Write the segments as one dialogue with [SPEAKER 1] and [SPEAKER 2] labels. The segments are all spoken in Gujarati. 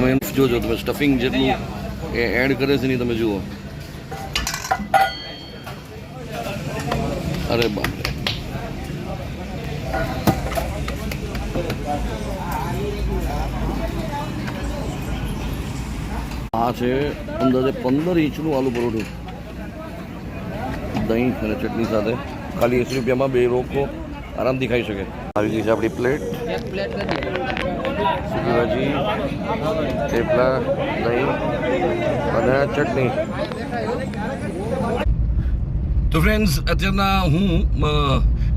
[SPEAKER 1] તમે એમ જોજો તમે સ્ટફિંગ જેટલું એ એડ કરે છે નહીં તમે જુઓ. અરે બાપ આ છે અંદાજે પંદર ઇંચનું આલુ પરોઠું. દહીં અને ચટણી સાથે. ખાલી એંસી રૂપિયામાં બે લોકો આરામથી ખાઈ શકે. આવી ગઈ છે આપણી પ્લેટ
[SPEAKER 2] પ્લેટ
[SPEAKER 1] સૂકી ભાજી થેપલા, દહીં અને ચટણી. તો ફ્રેન્ડ્સ અત્યારના હું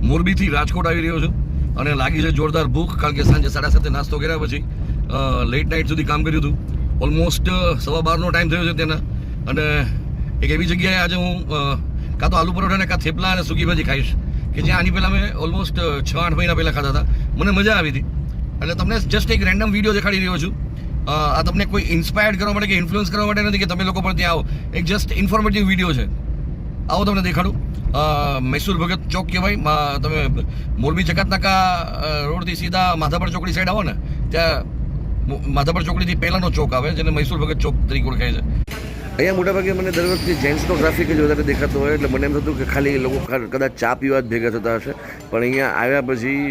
[SPEAKER 1] મોરબીથી રાજકોટ આવી રહ્યો છું અને લાગી છે જોરદાર ભૂખ, કારણ કે સાંજે સાડા સાતે નાસ્તો કર્યા પછી લેટ નાઇટ સુધી કામ કર્યું હતું. ઓલમોસ્ટ સવા બારનો ટાઈમ થયો છે તેના અને એક એવી જગ્યાએ આજે હું કાં તો આલુ પરોઠા ને કાં થેપલા અને સૂકી ભાજી ખાઈશ. કે જ્યાં આની પહેલાં મેં ઓલમોસ્ટ છ આઠ મહિના પહેલાં ખાતા હતા. મને મજા આવી હતી. એટલે તમને જસ્ટ એક રેન્ડમ વીડિયો દેખાડી રહ્યો છું. આ તમને કોઈ ઇન્સ્પાયર્ડ કરવા માટે કે ઇન્ફ્લુઅન્સ કરવા માટે નથી કે તમે લોકો પણ ત્યાં આવો. એક જસ્ટ ઇન્ફોર્મેટિવ વીડિયો છે. આવો તમને દેખાડું. મૈસૂર ભગત ચોક કહેવાય. તમે મોરબી જકાત નાકા રોડથી સીધા માધાપર ચોકડી સાઈડ આવો ને, ત્યાં માધાપર ચોકડીથી પહેલાંનો ચોક આવે, જેને મૈસૂર ભગત ચોક તરીકે ઓળખાય છે. અહીંયા મોટાભાગે મને દર વખતે જેન્ટ્સનો ટ્રાફિક જ વધારે દેખાતો હોય, એટલે મને એમ થતું કે ખાલી લોકો કદાચ ચા પીવા જ ભેગા થતા હશે. પણ અહીંયા આવ્યા પછી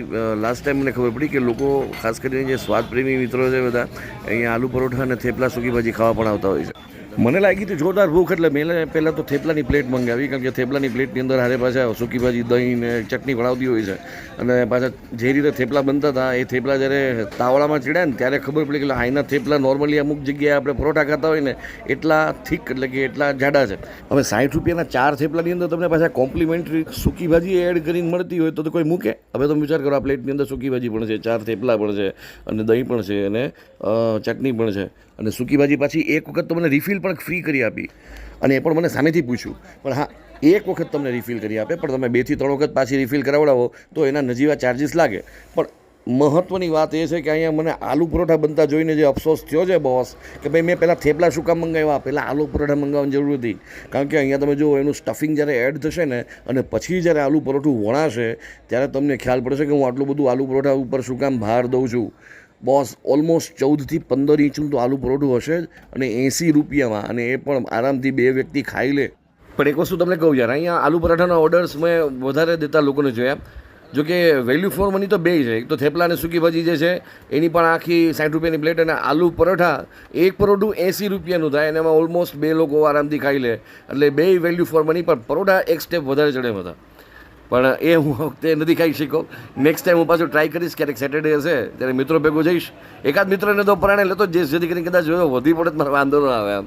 [SPEAKER 1] લાસ્ટ ટાઈમ મને ખબર પડી કે લોકો, ખાસ કરીને જે સ્વાદપ્રેમી મિત્રો છે બધા, અહીંયા આલુ પરોઠા અને થેપલા સૂકી ભાજી ખાવા પણ આવતા હોય છે. મને લાગી હતી જોરદાર ભૂખ, એટલે મેં પહેલાં તો થેપલાની પ્લેટ મંગાવી, કારણ કે થેપલાની પ્લેટની અંદર હારે પાછા સૂકી ભાજી દહીં ને ચટણી વળાવતી હોય છે. અને પાછા જે રીતે થેપલા બનતા હતા, એ થેપલા જ્યારે તાવડામાં ચડ્યા ને, ત્યારે ખબર પડી કે હાઈના થેપલા નોર્મલી અમુક જગ્યાએ આપણે પરોઠા ખાતા હોય ને, એટલા થીક, એટલે કે એટલા જાડા છે. હવે સાઠ રૂપિયાના ચાર થેપલાની અંદર તમને પાછા કોમ્પ્લિમેન્ટરી સૂકી ભાજી એડ કરીને મળતી હોય તો તો કોઈ મૂકે? હવે તમે વિચાર કરો, આ પ્લેટની અંદર સૂકી ભાજી પણ છે, ચાર થેપલા પણ છે, અને દહીં પણ છે, અને ચટણી પણ છે. અને સૂકી ભાજી પાછી એક વખત તો મને રિફિલ પણ ફ્રી કરી આપી. અને એ પણ મને સામેથી પૂછ્યું, પણ હા, એક વખત તમને રિફિલ કરી આપે, પણ તમે બેથી ત્રણ વખત પાછી રિફિલ કરાવડાવો, તો એના નજીવા ચાર્જિસ લાગે. પણ મહત્ત્વની વાત એ છે કે અહીંયા મને આલુ પરોઠા બનતા જોઈને જે અફસોસ થયો છે બોસ કે ભાઈ મેં પહેલાં થેપલા શું કામ મંગાવ્યા? પહેલાં આલુ પરોઠા મંગાવવાની જરૂર હતી. કારણ કે અહીંયા તમે જુઓ, એનું સ્ટફિંગ જ્યારે એડ થશે ને, અને પછી જ્યારે આલુ પરોઠું વણાશે, ત્યારે તમને ખ્યાલ પડશે કે હું આટલું બધું આલુ પરોઠા ઉપર શું કામ ભાર દઉં છું. બોસ ઓલમોસ્ટ ચૌદથી પંદર ઇંચનું તો આલુ પરોઠું હશે જ અને એંસી રૂપિયામાં અને એ પણ આરામથી બે વ્યક્તિ ખાઈ લે. પણ એક વસ્તુ તમને કહું યાર, અહીંયા આલુ પરાઠાના ઓર્ડર્સ મેં વધારે દેતા લોકોને જોયા. જો કે વેલ્યુ ફોર મની તો બે છે, એક તો થેપલા અને સૂકી ભાજી જે છે, એની પણ આખી સાઠ રૂપિયાની પ્લેટ અને આલુ પરોઠા, એક પરોઠું એંસી રૂપિયાનું થાય અને એમાં ઓલમોસ્ટ બે લોકો આરામથી ખાઈ લે. એટલે બે વેલ્યુ ફોર મની પણ પરોઠા એક સ્ટેપ વધારે ચડે હતા. પણ એ હું વખતે નથી ખાઈ શક્યો. નેક્સ્ટ ટાઈમ હું પાછું ટ્રાય કરીશ, ક્યારેક સેટરડે હશે, ત્યારે મિત્રો ભેગો જઈશ. એકાદ મિત્રને તો પરાણે લેતો જઈશ, જેથી કરીને કદાચ જોયો, વધી પડે મારે વાંધો ન આવે આમ.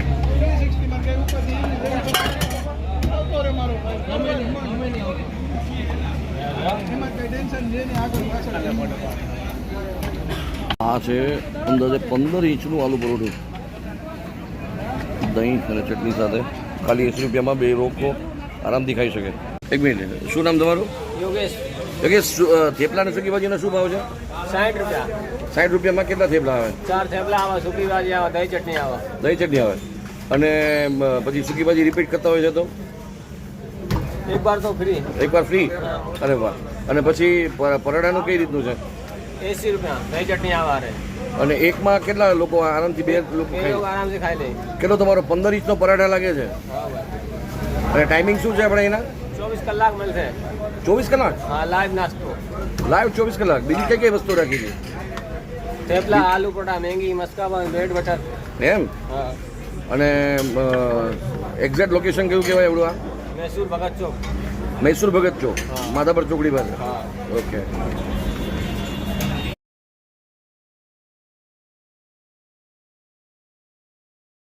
[SPEAKER 1] આ છે અંદાજે પંદર ઇંચનું આલુ પરોઠું. દહીં અને ચટણી સાથે. ખાલી એસી રૂપિયામાં બે લોકો આરામથી ખાઈ શકે. એક મિનિટ. શું નામ તમારું?
[SPEAKER 2] યોગેશ.
[SPEAKER 1] કે થેપલા અને સૂકી ભાજીનો શું ભાવ છે?
[SPEAKER 2] સાઠ રૂપિયા.
[SPEAKER 1] સાઠ રૂપિયામાં કેટલા થેપલા આવે?
[SPEAKER 2] ચાર થેપલા આવે સુકી ભાજી આવે દહીં ચટણી આવે.
[SPEAKER 1] દહીં ચટણી આવે. અને પછી સુકી ભાજી રિપીટ કરતા હોય છે તો?
[SPEAKER 2] એક વાર તો ફ્રી
[SPEAKER 1] એકવાર ફ્રી અરે વાહ. અને પછી પરડાનું કઈ રીતનું છે?
[SPEAKER 2] એસી રૂપિયા. દહીં ચટણી આવે અરે
[SPEAKER 1] અને એકમાં કેટલા લોકો આરામથી બે લોકો
[SPEAKER 2] આરામથી ખાઈ લે.
[SPEAKER 1] કેટલો તમારો પંદર ઇંચનો પરાઠા લાગે છે? અને ટાઈમિંગ શું છે આપણે એના?
[SPEAKER 2] ચોવીસ કલાક મળશે.
[SPEAKER 1] ચોવીસ કલાક?
[SPEAKER 2] હા લાઈવ નાસ્તો.
[SPEAKER 1] લાઈવ ચોવીસ કલાક. બીજી કઈ કઈ વસ્તુ રાખી છે?
[SPEAKER 2] થેપલા આલુ પરોઠા મેંગી મસ્કાબા બ્રેડ બટર
[SPEAKER 1] એમ?
[SPEAKER 2] હા.
[SPEAKER 1] અને એક્ઝેક્ટ લોકેશન કયું કહેવાય એવડું આ?
[SPEAKER 2] મૈસૂર ભગત ચોક
[SPEAKER 1] મૈસૂર ભગત ચોક
[SPEAKER 2] હા.
[SPEAKER 1] માધાપર ચોકડી પાસે
[SPEAKER 2] હા
[SPEAKER 1] ઓકે